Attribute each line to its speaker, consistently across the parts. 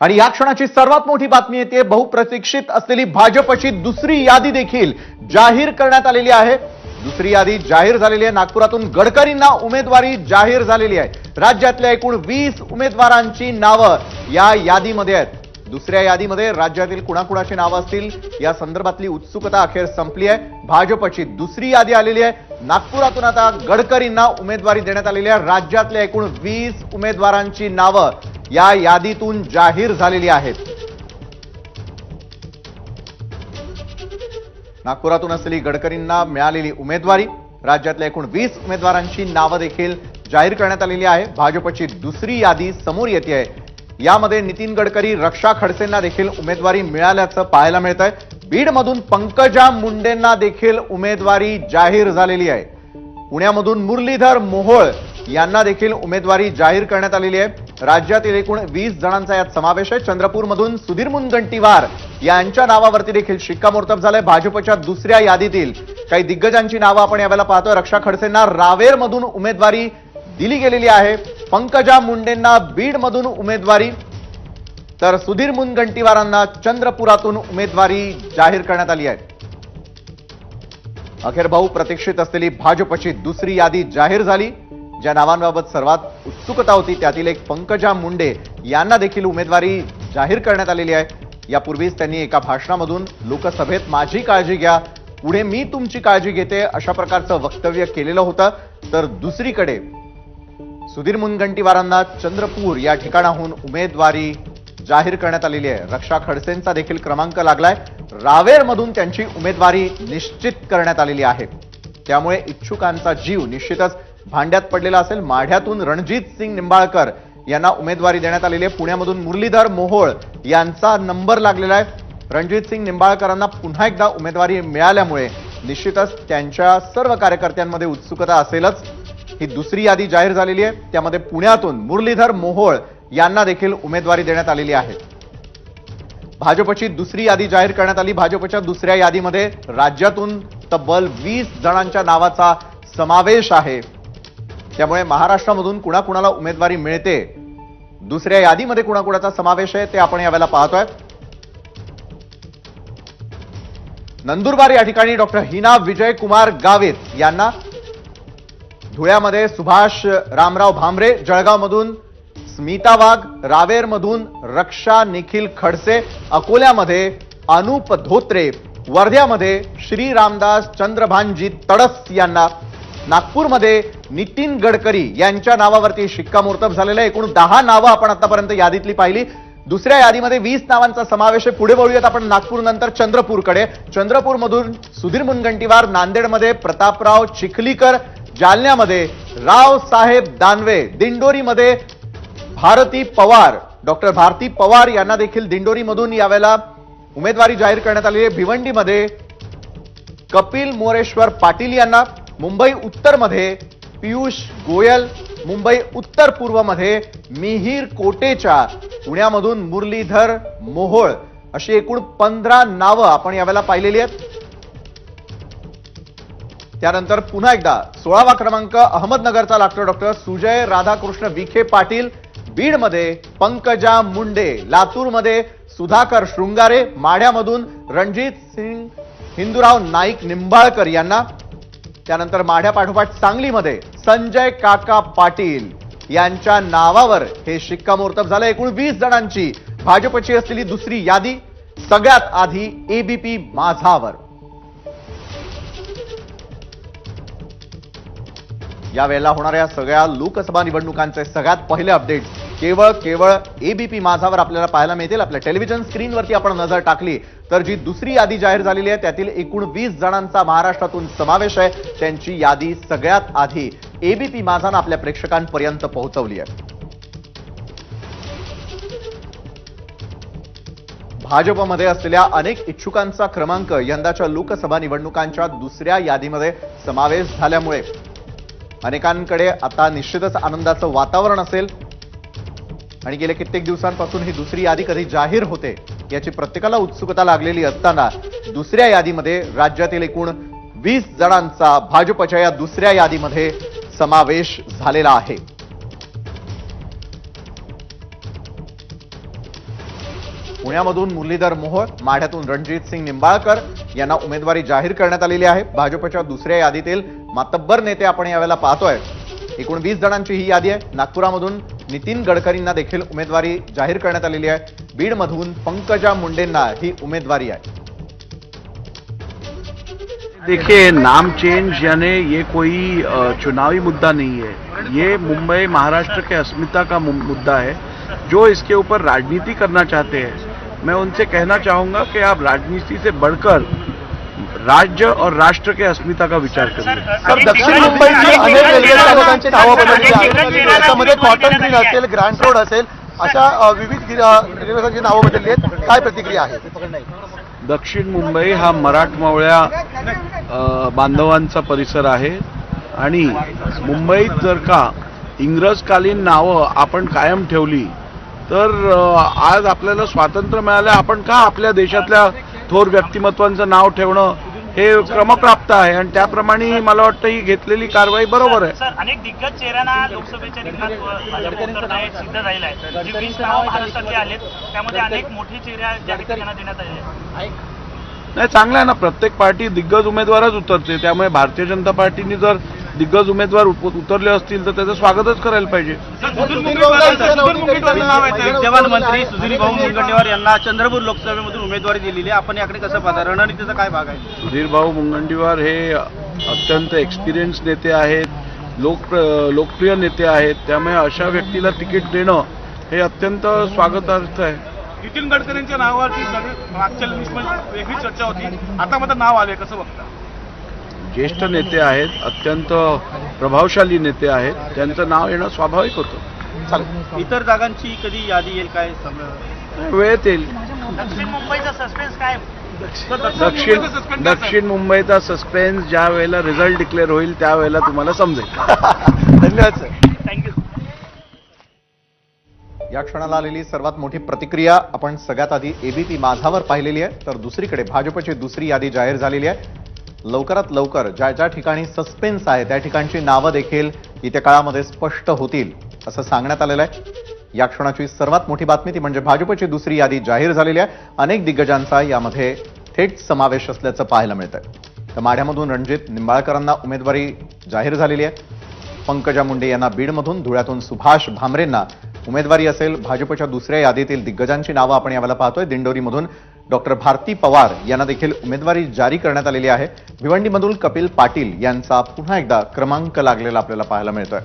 Speaker 1: आणि या क्षणाची सर्वात मोठी बातमी येते बहुप्रतीक्षित असलेली भाजपची दुसरी यादी देखील जाहीर करण्यात आलेली आहे. दुसरी यादी जाहीर झालेली आहे. नागपुरातून गडकरींना उमेदवारी जाहीर झालेली आहे. राज्यातल्या एकूण वीस उमेदवारांची नावं या यादीमध्ये आहेत. दुसऱ्या यादीमध्ये राज्यातील कुणाकुणाची नावं असतील या संदर्भातली उत्सुकता अखेर संपली आहे. भाजपची दुसरी यादी आलेली आहे. नागपुरातून आता गडकरींना उमेदवारी देण्यात आलेली आहे. राज्यातल्या एकूण वीस उमेदवारांची नावं या यादीतून जाहीर झालेली आहेत. नागपुरातून असलेली गडकरींना मिळालेली उमेदवारी राज्यातल्या एकूण वीस उमेदवारांची नावं देखील जाहीर करण्यात आलेली आहे. भाजपची दुसरी यादी समोर येते आहे. यामध्ये नितीन गडकरी रक्षा खडसेंना देखील उमेदवारी मिळाल्याचं पाहायला मिळत आहे बीडमधून पंकजा मुंडेंना देखील उमेदवारी जाहीर झालेली आहे. पुण्यामधून मुरलीधर मोहोळ यांना देखील उमेदवारी जाहीर करण्यात आलेली आहे. राज्यातील एकूण वीस जणांचा यात समावेश आहे. चंद्रपूरमधून सुधीर मुनगंटीवार यांच्या नावावरती देखील शिक्कामोर्तब झालंय. भाजपच्या दुसऱ्या यादीतील काही दिग्गजांची नावं आपण यावेळेला पाहतोय. रक्षा खडसेंना रावेरमधून उमेदवारी दिली गेलेली आहे. पंकजा मुंडेंना बीडमधून उमेदवारी तर सुधीर मुनगंटीवारांना चंद्रपुरातून उमेदवारी जाहीर करण्यात आली आहे. अखेर भाऊ प्रतीक्षित असलेली भाजपची दुसरी यादी जाहीर झाली ज्या नावांबाबत सर्वात उत्सुकता होती त्यातील एक पंकजा मुंडे यांना देखील उमेदवारी जाहीर करण्यात आलेली आहे. यापूर्वीच त्यांनी एका भाषणामधून लोकसभेत माझी काळजी घ्या पुढे मी तुमची काळजी घेते अशा प्रकारचं वक्तव्य केलेलं होतं. तर दुसरीकडे सुधीर मुनगंटीवारांना चंद्रपूर या ठिकाणाहून उमेदवारी जाहीर करण्यात आलेली आहे. रक्षा खडसेंचा देखील क्रमांक लागलाय. रावेरमधून त्यांची उमेदवारी निश्चित करण्यात आलेली आहे. त्यामुळे इच्छुकांचा जीव निश्चितच भांड्यात पडलेला असेल. माढ्यातून रणजित सिंग निंबाळकर यांना उमेदवारी देण्यात आलेली आहे. पुण्यामधून मुरलीधर मोहोळ यांचा नंबर लागलेला आहे. रणजित सिंग निंबाळकरांना पुन्हा एकदा उमेदवारी मिळाल्यामुळे निश्चितच त्यांच्या सर्व कार्यकर्त्यांमध्ये उत्सुकता असेलच. ही दुसरी यादी जाहीर झालेली आहे. त्यामध्ये पुण्यातून मुरलीधर मोहोळ यांना देखील उमेदवारी देण्यात आलेली आहे. भाजपची दुसरी यादी जाहीर करण्यात आली. भाजपच्या दुसऱ्या यादीमध्ये राज्यातून तब्बल वीस जणांच्या नावाचा समावेश आहे. त्यामुळे महाराष्ट्रामधून कुणाकुणाला उमेदवारी मिळते दुसऱ्या यादीमध्ये कुणाकुणाचा समावेश आहे ते आपण यावेळेला पाहतोय. नंदुरबार या ठिकाणी डॉक्टर हिना विजय कुमार गावित यांना धुळ्यामध्ये सुभाष रामराव भामरे जळगावमधून स्मिता वाघ रावेरमधून रक्षा निखिल खडसे अकोल्यामध्ये अनुप धोत्रे वर्ध्यामध्ये श्री रामदास चंद्रभानजी तडस यांना नागपूरमध्ये नितीन गडकरी यांच्या नावावरती शिक्कामोर्तब झालेलं आहे. एकूण दहा नावं आपण आतापर्यंत यादीतली पाहिली. दुसऱ्या यादीमध्ये वीस नावांचा समावेश आहे. पुढे वळूयात आपण नागपूरनंतर चंद्रपूरकडे. चंद्रपूरमधून सुधीर मुनगंटीवार नांदेडमध्ये प्रतापराव चिखलीकर जालन्यामध्ये रावसाहेब दानवे दिंडोरीमध्ये भारती पवार डॉक्टर भारती पवार यांना देखील दिंडोरीमधून यावेळेला उमेदवारी जाहीर करण्यात आली आहे. भिवंडीमध्ये कपिल मोरेश्वर पाटील यांना मुंबई उत्तरमध्ये पियुष गोयल मुंबई उत्तर पूर्वमध्ये मिहीर कोटेच्या पुण्यामधून मुरलीधर मोहोळ अशी एकूण पंधरा नावं आपण यावेळेला पाहिलेली आहेत. त्यानंतर पुन्हा एकदा सोळावा क्रमांक अहमदनगरचा लागतो डॉक्टर सुजय राधाकृष्ण विखे पाटील. बीडमध्ये पंकजा मुंडे लातूरमध्ये सुधाकर शृंगारे माढ्यामधून रणजित सिंग हिंदूराव नाईक निंबाळकर यांना. त्यानंतर माढ्या पाठोपाठ सांगलीमध्ये संजय काका पाटील यांच्या नावावर हे शिक्कामोर्तब झालं. एकूण वीस जणांची भाजपची असलेली दुसरी यादी. सगळ्यात आधी एबीपी माझावर. या वेळेला होणाऱ्या सगळ्या लोकसभा निवडणुकांचे सगळ्यात पहिले अपडेट केवळ केवळ एबीपी माझावर आपल्याला पाहायला मिळतील. आपल्या टेलिव्हिजन स्क्रीनवरती आपण नजर टाकली. तर जी दुसरी यादी जाहीर झालेली आहे त्यातील एकूण वीस जणांचा महाराष्ट्रातून समावेश आहे. त्यांची यादी सगळ्यात आधी एबीपी माझानं आपल्या प्रेक्षकांपर्यंत पोहोचवली आहे. भाजपमध्ये असलेल्या अनेक इच्छुकांचा क्रमांक यंदाच्या लोकसभा निवडणुकांच्या दुसऱ्या यादीमध्ये समावेश झाल्यामुळे अनेकांकडे आता निश्चितच आनंदाचं वातावरण असेल. आणि गेल्या कित्येक दिवसांपासून ही दुसरी यादी कधी जाहीर होते याची प्रत्येकाला उत्सुकता लागलेली असताना दुसऱ्या यादीमध्ये राज्यातील एकूण वीस जणांचा भाजपच्या या दुसऱ्या यादीमध्ये समावेश झालेला आहे. पुण्यामधून मुरलीधर मोहोळ माढ्यातून रणजित सिंग निंबाळकर यांना उमेदवारी जाहीर करण्यात आलेली आहे. भाजपच्या दुसऱ्या यादीतील मातब्बर नेते आपण यावेळेला पाहतोय. एकूण वीस जणांची ही यादी आहे. नागपुरामधून नितीन गडकरींना देखील उमेदवारी जाहीर करण्यात आलेली आहे. बीडमधून पंकजा मुंडेंना ही उमेदवारी आहे.
Speaker 2: देखिए नाम चेंज यानी ये कोई चुनावी मुद्दा नहीं है. ये मुंबई महाराष्ट्र के अस्मिता का मुद्दा है. जो इसके ऊपर राजनीति करना चाहते हैं मैं उनसे कहना चाहूंगा कि आप राजनीति से बढ़कर राज्य और राष्ट्र के अस्मिता का विचार करिए।
Speaker 3: तर दक्षिण मुंबईची अनेक रेल्वे स्थानकांची नावं बदलली आहेत त्याच्यामध्ये कॉटन ग्रीन असेल ग्रँड रोड असेल अशा विविध रेल्वे स्थानकांची नावं बदलली आहेत. काय प्रतिक्रिया आहे?
Speaker 2: दक्षिण मुंबई हा मराठमोळ्या अ, बांधवांचा परिसर आहे. आणि मुंबईत जर का इंग्रजकालीन नावं आपण कायम ठेवली तर आज आपल्याला स्वातंत्र्य मिळालं. आपण का आपल्या देशातल्या थोर व्यक्तिमत्वांचं नाव ठेवणं हे क्रमप्राप्त आहे? आणि त्याप्रमाणे मला वाटतं ही घेतलेली कारवाई बरोबर आहे.
Speaker 4: अनेक दिग्गज चेहऱ्यांना लोकसभेच्या
Speaker 2: नाही चांगलं आहे ना. प्रत्येक पार्टी दिग्गज उमेदवारच उतरते. त्यामुळे भारतीय जनता पार्टीने जर दिग्गज उमेदवार उतरले असतील तर त्याचं स्वागतच करायला पाहिजे.
Speaker 3: विद्यमान मंत्री
Speaker 5: सुधीर भाऊ मुनगंटीवार यांना चंद्रपूर लोकसभेमधून उमेदवारी दिलेली आहे. आपण याकडे कसं पाहता? रणनीतीचा काय भाग आहे?
Speaker 2: सुधीर भाऊ मुनगंटीवार हे अत्यंत एक्सपिरियन्स नेते आहेत लोक लोकप्रिय नेते आहेत. त्यामुळे अशा व्यक्तीला तिकीट देणं हे अत्यंत स्वागतार्थ आहे.
Speaker 5: नितीन गडकरींच्या नावावरती मागच्या लिस्टमध्ये वेगळी चर्चा होती. आता मात्र नाव आले कसं बघता?
Speaker 2: ज्येष्ठ नेते आहेत अत्यंत प्रभावशाली नेते आहेत त्यांचं नाव येणं स्वाभाविक होतं.
Speaker 5: इतर जागांची कधी यादी येईल काय?
Speaker 2: वेळेत येईल.
Speaker 4: दक्षिण मुंबईचा सस्पेन्स काय?
Speaker 2: दक्षिण दक्षिण मुंबईचा सस्पेन्स ज्या वेळेला रिझल्ट डिक्लेअर होईल त्यावेळेला तुम्हाला समजेल.
Speaker 3: धन्यवाद सर
Speaker 4: थँक्यू
Speaker 1: या क्षणाला आलेली सर्वात मोठी प्रतिक्रिया आपण सगळ्यात आधी एबीपी माझावर पाहिलेली आहे तर दुसरीकडे भाजपची दुसरी यादी जाहीर झालेली आहे. लवकरात लवकर ज्या ज्या ठिकाणी सस्पेन्स आहे त्या ठिकाणची नावं देखील येत्या काळामध्ये स्पष्ट होतील असं सांगण्यात आलेलं आहे. या क्षणाची सर्वात मोठी बातमी ती म्हणजे भाजपची दुसरी यादी जाहीर झालेली आहे. अनेक दिग्गजांचा यामध्ये थेट समावेश असल्याचं पाहायला मिळतंय. तर माढ्यामधून रणजित निंबाळकरांना उमेदवारी जाहीर झालेली आहे. पंकजा मुंडे यांना बीडमधून धुळ्यातून सुभाष भामरेंना उमेदवारी असेल. भाजपच्या दुसऱ्या यादीतील दिग्गजांची नावं आपण यावेळेला पाहतोय. दिंडोरीमधून डॉक्टर भारती पवार यांना देखील उमेदवारी जारी करण्यात आलेली आहे. भिवंडीमधून कपिल पाटील यांचा पुन्हा एकदा क्रमांक लागलेला आपल्याला पाहायला मिळतोय.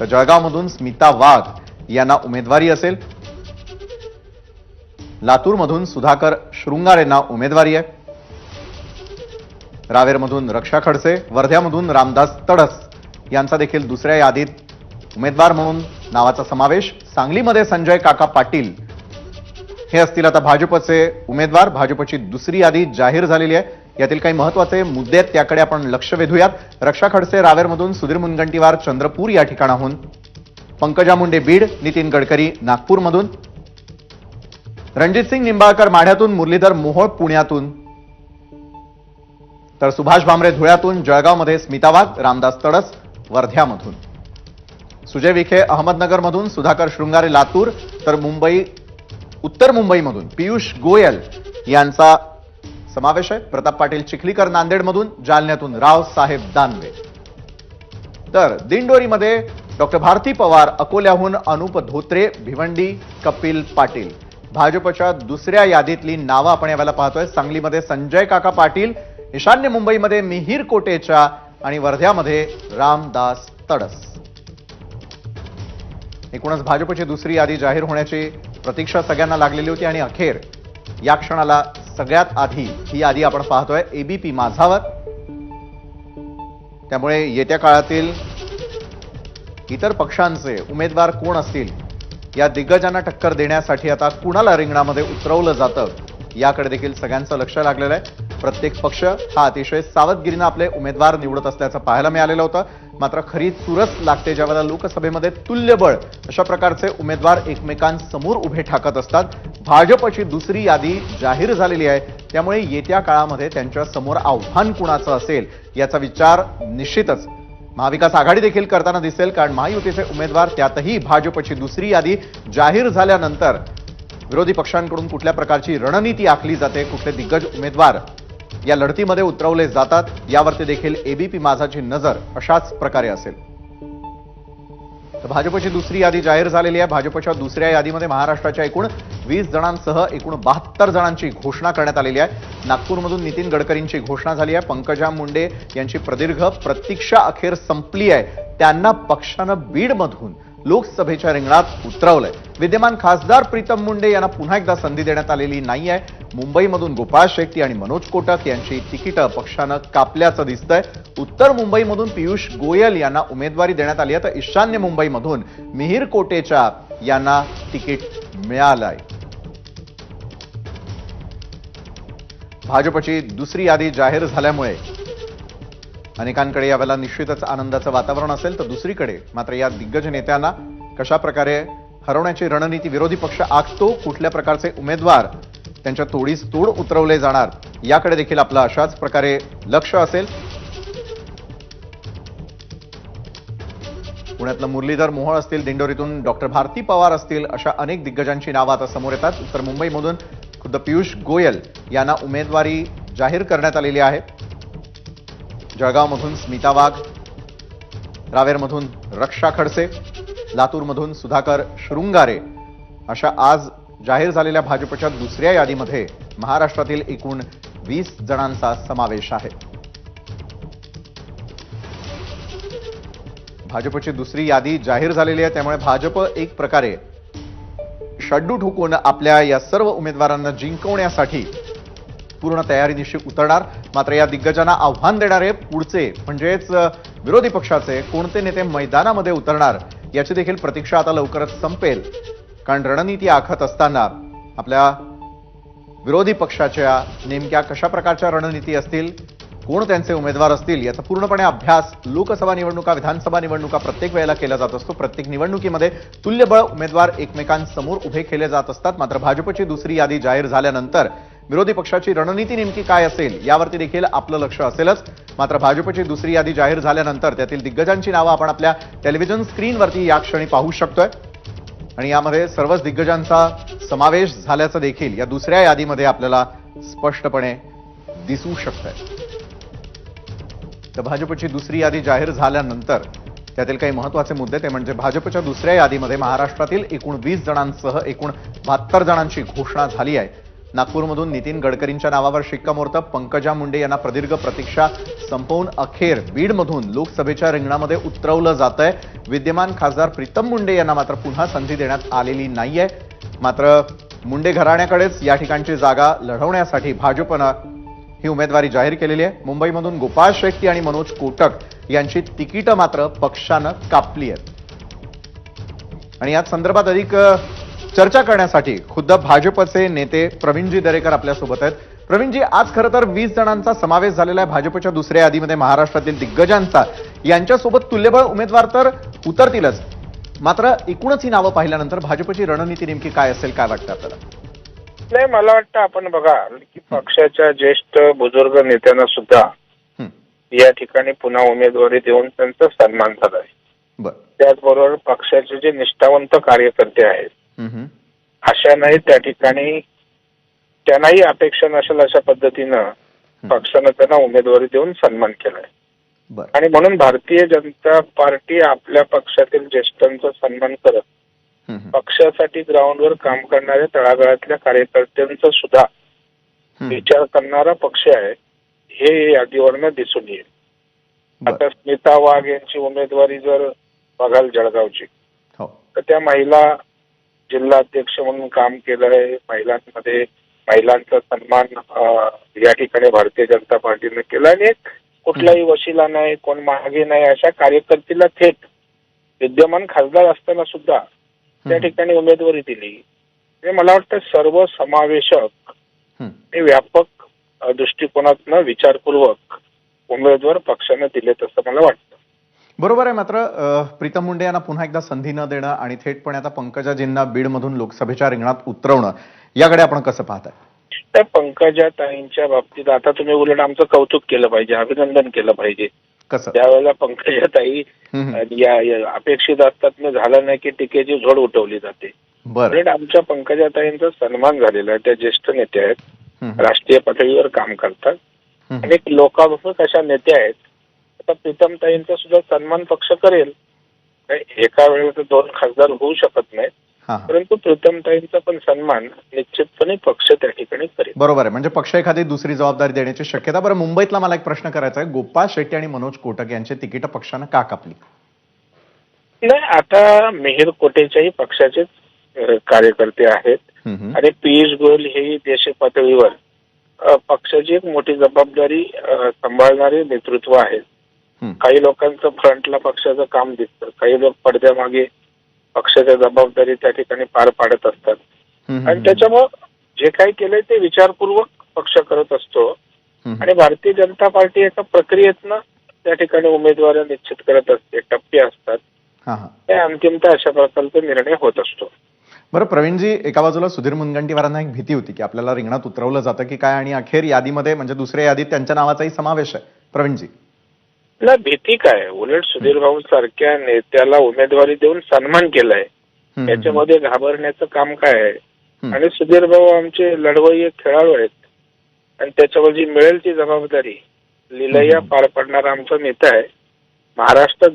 Speaker 1: तर जळगावमधून स्मिता वाघ यांना उमेदवारी असेल. लातूरमधून सुधाकर शृंगार यांना उमेदवारी आहे. रावेरमधून रक्षा खडसे वर्ध्यामधून रामदास तडस यांचा देखील दुसऱ्या यादीत उमेदवार म्हणून नावाचा समावेश. सांगलीमध्ये संजय काका पाटील हे असतील आता भाजपचे उमेदवार. भाजपची दुसरी यादी जाहीर झालेली आहे. यातील काही महत्त्वाचे मुद्दे आहेत त्याकडे आपण लक्ष वेधूयात. रक्षा खडसे रावेरमधून सुधीर मुनगंटीवार चंद्रपूर या ठिकाणाहून. पंकजा मुंडे बीड नितीन गडकरी नागपूरमधून. रणजित सिंग निंबाळकर माढ्यातून मुरलीधर मोहोळ पुण्यातून. तर सुभाष भामरे धुळ्यातून जळगावमध्ये स्मिता वाघ रामदास तडस वर्ध्यामधून. सुजय विखे अहमदनगरमधून सुधाकर शृंगारे लातूर तर मुंबई उत्तर मुंबईमधून पियुष गोयल यांचा समावेश आहे. प्रताप पाटील चिखलीकर नांदेडमधून जालन्यातून रावसाहेब दानवे. तर दिंडोरीमध्ये डॉक्टर भारती पवार अकोल्याहून अनुप धोत्रे भिवंडी कपिल पाटील. भाजपच्या दुसऱ्या यादीतली नावं आपण यावेळेला पाहतोय. सांगलीमध्ये संजय काका पाटील ईशान्य मुंबईमध्ये मिहीर कोटेचा आणि वर्ध्यामध्ये रामदास तडस. एकूणच भाजपची दुसरी यादी जाहीर होण्याची प्रतीक्षा सगळ्यांना लागलेली होती आणि अखेर या क्षणाला सगळ्यात आधी ही यादी आपण पाहतोय. एबीपी माझावर. त्यामुळे येत्या काळातील इतर पक्षांचे उमेदवार कोण असतील या दिग्गजांना टक्कर देण्यासाठी आता कुणाला रिंगणामध्ये उतरवलं जातं याकडे देखील सगळ्यांचं लक्ष लागलेलं आहे. प्रत्येक पक्ष हा अतिशय सावधगिरीनं आपले उमेदवार निवडत असल्याचं पाहायला मिळालेलं होतं. मात्र खरी चुरस लागते ज्यावेळेला लोकसभेमध्ये तुल्यबळ अशा प्रकारचे उमेदवार एकमेकांसमोर उभे ठाकत असतात. भाजपची दुसरी यादी जाहीर झालेली आहे. त्यामुळे येत्या काळामध्ये त्यांच्यासमोर आव्हान कुणाचं असेल याचा विचार निश्चितच महाविकास आघाडी देखील करताना दिसेल. कारण महायुतीचे उमेदवार त्यातही भाजपची दुसरी यादी जाहीर झाल्यानंतर विरोधी पक्षांकडून कुठल्या प्रकारची रणनीती आखली जाते कुठले दिग्गज उमेदवार या लढतीमध्ये उतरवले जातात. यावरती देखील एबीपी माझाची नजर अशाच प्रकारे असेल. तर भाजपची दुसरी यादी जाहीर झालेली आहे. भाजपच्या दुसऱ्या यादीमध्ये महाराष्ट्राच्या एकूण वीस जणांसह एकूण बहात्तर जणांची घोषणा करण्यात आलेली आहे. नागपूरमधून नितीन गडकरींची घोषणा झाली आहे. पंकजा मुंडे यांची प्रदीर्घ प्रतीक्षा अखेर संपली आहे. त्यांना पक्षानं बीडमधून लोकसभेच्या रिंगणात उतरवलंय. विद्यमान खासदार प्रीतम मुंडे यांना पुन्हा एकदा संधी देण्यात आलेली नाही आहे. मुंबईमधून गोपाळ शेट्टी आणि मनोज कोटक यांची तिकीटं पक्षानं कापल्याचं दिसतंय. उत्तर मुंबईमधून पियुष गोयल यांना उमेदवारी देण्यात आली आहे. तर ईशान्य मुंबईमधून मिहीर कोटेचा यांना तिकीट मिळालं आहे भाजपची दुसरी यादी जाहीर झाल्यामुळे अनेकांकडे यावेळेला निश्चितच आनंदाचं वातावरण असेल तर दुसरीकडे मात्र या दिग्गज नेत्यांना कशा प्रकारे हरवण्याची रणनीती विरोधी पक्ष आखतो कुठल्या प्रकारचे उमेदवार त्यांच्या तोडीस तोड उतरवले जाणार याकडे देखील आपलं अशाच प्रकारे लक्ष असेल. पुण्यातलं मुरलीधर मोहोळ असतील दिंडोरीतून डॉक्टर भारती पवार असतील अशा अनेक दिग्गजांची नावं आता समोर येतात. उत्तर मुंबईमधून खुद्द पियुष गोयल यांना उमेदवारी जाहीर करण्यात आलेली आहे. जळगावमधून स्मिता वाघ रावेरमधून रक्षा खडसे लातूरमधून सुधाकर शृंगारे अशा आज जाहीर झालेल्या भाजपच्या दुसऱ्या यादीमध्ये महाराष्ट्रातील एकूण वीस जणांचा समावेश आहे. भाजपची दुसरी यादी जाहीर झालेली आहे त्यामुळे भाजप एक प्रकारे शड्डू ठोकून आपल्या या सर्व उमेदवारांना जिंकवण्यासाठी पूर्ण तयारीनिशी उतरणार. मात्र या दिग्गजांना आव्हान देणारे पुढचे म्हणजेच विरोधी पक्षाचे कोणते नेते मैदानामध्ये उतरणार याची देखील प्रतीक्षा आता लवकरच संपेल. कारण रणनीती आखत असताना आपल्या विरोधी पक्षाच्या नेमक्या कशा प्रकारच्या रणनीती असतील कोण त्यांचे उमेदवार असतील याचा पूर्णपणे अभ्यास लोकसभा निवडणुका विधानसभा निवडणुका प्रत्येक वेळेला केला जात असतो. प्रत्येक निवडणुकीमध्ये तुल्यबळ उमेदवार एकमेकांसमोर उभे केले जात असतात. मात्र भाजपची दुसरी यादी जाहीर झाल्यानंतर विरोधी पक्षाची रणनीती नेमकी काय असेल यावरती देखील आपलं लक्ष असेलच. मात्र भाजपची दुसरी यादी जाहीर झाल्यानंतर त्यातील दिग्गजांची नावं आपण आपल्या टेलिव्हिजन स्क्रीनवरती या क्षणी पाहू शकतोय. आणि यामध्ये सर्वच दिग्गजांचा समावेश झाल्याचं देखील या दुसऱ्या यादीमध्ये आपल्याला स्पष्टपणे दिसू शकतंय. तर भाजपची दुसरी यादी जाहीर झाल्यानंतर त्यातील काही महत्त्वाचे मुद्दे ते म्हणजे भाजपच्या दुसऱ्या यादीमध्ये महाराष्ट्रातील एकूण वीस जणांसह एकूण बहात्तर जणांची घोषणा झाली आहे. नागपूरमधून नितीन गडकरींच्या नावावर शिक्कामोर्तब. पंकजा मुंडे यांना प्रदीर्घ प्रतीक्षा. संपवून अखेर बीडमधून लोकसभेच्या रिंगणामध्ये उतरवलं जात आहे विद्यमान खासदार प्रीतम मुंडे यांना मात्र पुन्हा संधी देण्यात आलेली नाहीये. मात्र मुंडे घराण्याकडेच या ठिकाणची जागा लढवण्यासाठी भाजपनं ही उमेदवारी जाहीर केलेली आहे. मुंबईमधून गोपाळ शेट्टी आणि मनोज कोटक यांची तिकीटं मात्र पक्षानं कापली आहेत. आणि याच संदर्भात अधिक चर्चा करण्यासाठी खुद्द भाजपचे नेते प्रवीणजी दरेकर आपल्यासोबत आहेत. प्रवीणजी आज खरं तर वीस जणांचा समावेश झालेला आहे भाजपच्या दुसऱ्या यादीमध्ये महाराष्ट्रातील दिग्गजांचा. यांच्यासोबत तुल्यबळ उमेदवार तर उतरतीलच. मात्र एकूणच ही नावं पाहिल्यानंतर भाजपची रणनीती नेमकी काय असेल काय वाटतं आपल्याला?
Speaker 6: नाही मला वाटतं आपण बघा की पक्षाच्या ज्येष्ठ बुजुर्ग नेत्यांना सुद्धा या ठिकाणी पुन्हा उमेदवारी देऊन त्यांचा सन्मान झाला आहे.
Speaker 1: बरं.
Speaker 6: त्याचबरोबर पक्षाचे जे निष्ठावंत कार्यकर्ते आहेत अशांनाही त्या ठिकाणी त्यांनाही अपेक्षा नसेल अशा पद्धतीनं पक्षानं त्यांना उमेदवारी देऊन सन्मान केलाय. आणि म्हणून भारतीय जनता पार्टी आपल्या पक्षातील ज्येष्ठांचा सन्मान करत पक्षासाठी ग्राउंडवर काम करणाऱ्या तळागाळातल्या कार्यकर्त्यांचा सुद्धा विचार करणारा पक्ष आहे हे यादीवरनं दिसून येईल. आता स्मिता वाघ यांची उमेदवारी जर बघाल जळगावची
Speaker 1: हो.
Speaker 6: तर त्या महिला जिल्हाध्यक्ष म्हणून काम केलं आहे. महिलांमध्ये महिलांचा सन्मान या ठिकाणी भारतीय जनता पार्टीने केला आणि एक कुठलाही वशिला नाही कोण मागे नाही अशा कार्यकर्तीला थेट विद्यमान खासदार असताना सुद्धा त्या ठिकाणी उमेदवारी दिली. हे मला वाटतं सर्व समावेशक
Speaker 1: हं.
Speaker 6: व्यापक दृष्टिकोनातनं विचारपूर्वक उमेदवार पक्षाने दिलेत असं मला वाटतं.
Speaker 1: बरोबर आहे मात्र प्रीतम मुंडे यांना पुन्हा एकदा संधी न देणं आणि थेटपणे आता पंकजाजींना बीडमधून लोकसभेच्या रिंगणात उतरवणं याकडे आपण कसं पाहताय?
Speaker 6: त्या पंकजा ताईंच्या बाबतीत आता तुम्ही उलट आमचं कौतुक केलं पाहिजे अभिनंदन केलं पाहिजे.
Speaker 1: कसं?
Speaker 6: त्यावेळेला पंकजा ताई. या अपेक्षित असतात झालं नाही की टीकेची झोड उठवली जाते. उलट आमच्या पंकजाताईंचा सन्मान झालेला आहे त्या ज्येष्ठ नेत्या आहेत. राष्ट्रीय पातळीवर काम करतात. अनेक लोकाभिमुख अशा नेत्या आहेत आता प्रीतमताईंचा सुद्धा सन्मान पक्ष करेल. एका वेळेला दोन खासदार होऊ शकत नाहीत.
Speaker 1: हा हा.
Speaker 6: परंतु प्रीतमताईंचा पण सन्मान निश्चितपणे पक्ष त्या ठिकाणी करेल.
Speaker 1: बरोबर आहे. म्हणजे पक्ष एखादी दुसरी जबाबदारी देण्याची शक्यता. बरं मुंबईतला मला एक प्रश्न करायचा आहे. गोपाळ शेट्टी आणि मनोज कोटक यांची तिकीट पक्षानं का कापली?
Speaker 6: नाही आता मिहीर कोटेच्याही पक्षाचेच कार्यकर्ते आहेत. आणि पियुष गोयल हेही देश पातळीवर पक्षाची एक मोठी जबाबदारी सांभाळणारे नेतृत्व आहेत. काही लोकांचं फ्रंटला पक्षाचं काम दिसतं. काही लोक पडद्यामागे पक्षाच्या जबाबदारी त्या ठिकाणी पार पाडत असतात. आणि त्याच्यामुळं जे काही केलंय ते विचारपूर्वक पक्ष करत असतो. आणि भारतीय जनता पार्टी एका प्रक्रियेतनं त्या ठिकाणी उमेदवार निश्चित करत असते. टप्पे असतात.
Speaker 1: हा हा.
Speaker 6: ते अंतिमतः अशा प्रकारचा निर्णय होत असतो.
Speaker 1: बरं प्रवीणजी एका बाजूला सुधीर मुनगंटीवारांना एक भीती होती की आपल्याला रिंगणात उतरवलं जातं की काय? आणि अखेर यादीमध्ये म्हणजे दुसऱ्या यादीत त्यांच्या नावाचाही समावेश आहे. प्रवीणजी.
Speaker 6: ना भीती काय? उलट सुधीर भाऊ सारख्या नेत्याला उमेदवारी देऊन सन्मान केलाय.
Speaker 1: हम्म, हम्म,
Speaker 6: याच्यामध्ये घाबरण्याचं काम काय आहे. आणि सुधीर भाऊ आमचे लढवय्ये खेळाडू आहेत. आणि त्याच्यावर जी मिळेल ती जबाबदारी लिलया पार पाडणारा आमचा नेता आहे. महाराष्ट्रात